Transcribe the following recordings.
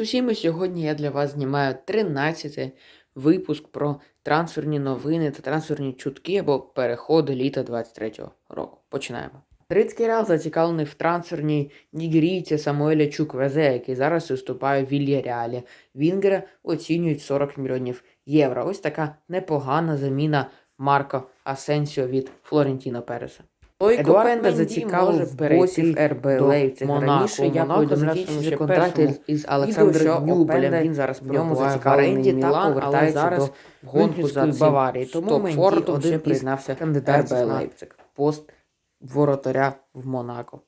Привіт усім! Сьогодні я для вас знімаю 13 випуск про трансферні новини та трансферні чутки або переходи літа 23-го року. Починаємо. Мадридський Реал зацікавлений в трансферній нігерійці Самуеля Чуквезе, який зараз виступає в Вільяреалі. Вінгера оцінюють 40 мільйонів євро. Ось така непогана заміна Марко Асенсіо від Флорентіно Переса. Едуард не зацікавив в перейти босів РБ до. Монако. Раніше я повідомляв, що контракт із- Олександром Нюбелем. Він зараз В ньому в зацікавлений Мілан, але зараз до гонку за Баварії. Тому Менді один признався кандидат РБ Лейпциг. Пост воротаря в Монако.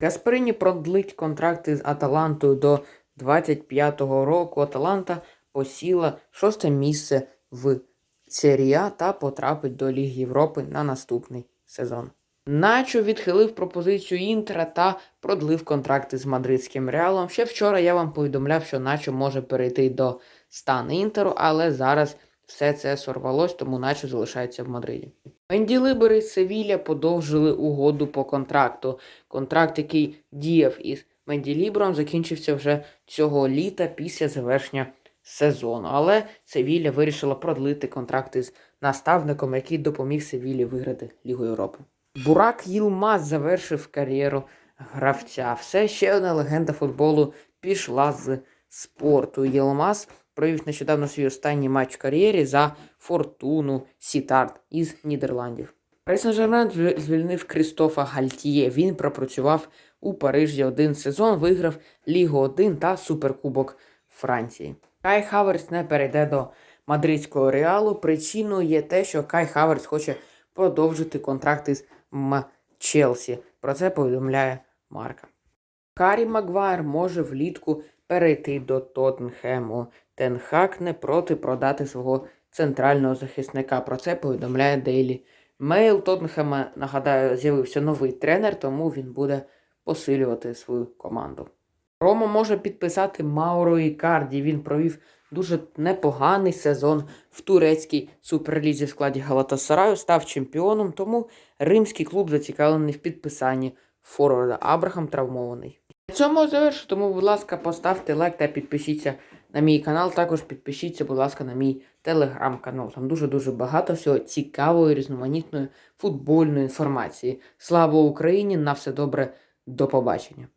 Касперині продлить контракти з Аталантою до 25-го року. Аталанта посіла шосте місце в Серія та потрапить до Ліги Європи на наступний сезон. Начо відхилив пропозицію Інтера та продлив контракти з мадридським реалом. Ще вчора я вам повідомляв, що Начо може перейти до стану Інтеру, але зараз все це сорвалось, тому Начо залишається в Мадриді. Менді Либери з Севілля подовжили угоду по контракту. Контракт, який діяв із Менді Лібром, закінчився вже цього літа після завершення сезону. Але Севілля вирішила продлити контракти з наставником, який допоміг Севіллі виграти Лігу Європи. Бурак Їлмаз завершив кар'єру гравця. Все ще одна легенда футболу пішла з спорту. Єлмаз провів нещодавно свій останній матч в кар'єрі за фортуну Сітарт із Нідерландів. Пари Сен-Жермен звільнив Крістофа Гальтіє. Він пропрацював у Парижі один сезон, виграв Лігу 1 та Суперкубок Франції. Кай Хаверс не перейде до мадридського реалу. Причиною є те, що Кай Хаверс хоче продовжити контракт із Челсі. Про це повідомляє Марка. Карі Магуайр може влітку перейти до Тоттенхему. Тенхак не проти продати свого центрального захисника. Про це повідомляє Дейлі Мейл. Тоттенхема, нагадаю, з'явився новий тренер, тому він буде посилювати свою команду. Рома може підписати Мауро Ікарді. Він провів дуже непоганий сезон в турецькій суперлізі в складі Галатасараю, став чемпіоном, тому римський клуб зацікавлений в підписанні форварда. Абрахам травмований. Цьому завершу, тому, будь ласка, поставте лайк та підпишіться на мій канал. Також підпишіться, будь ласка, на мій телеграм-канал. Там дуже-дуже багато всього цікавої, різноманітної футбольної інформації. Слава Україні! На все добре, до побачення!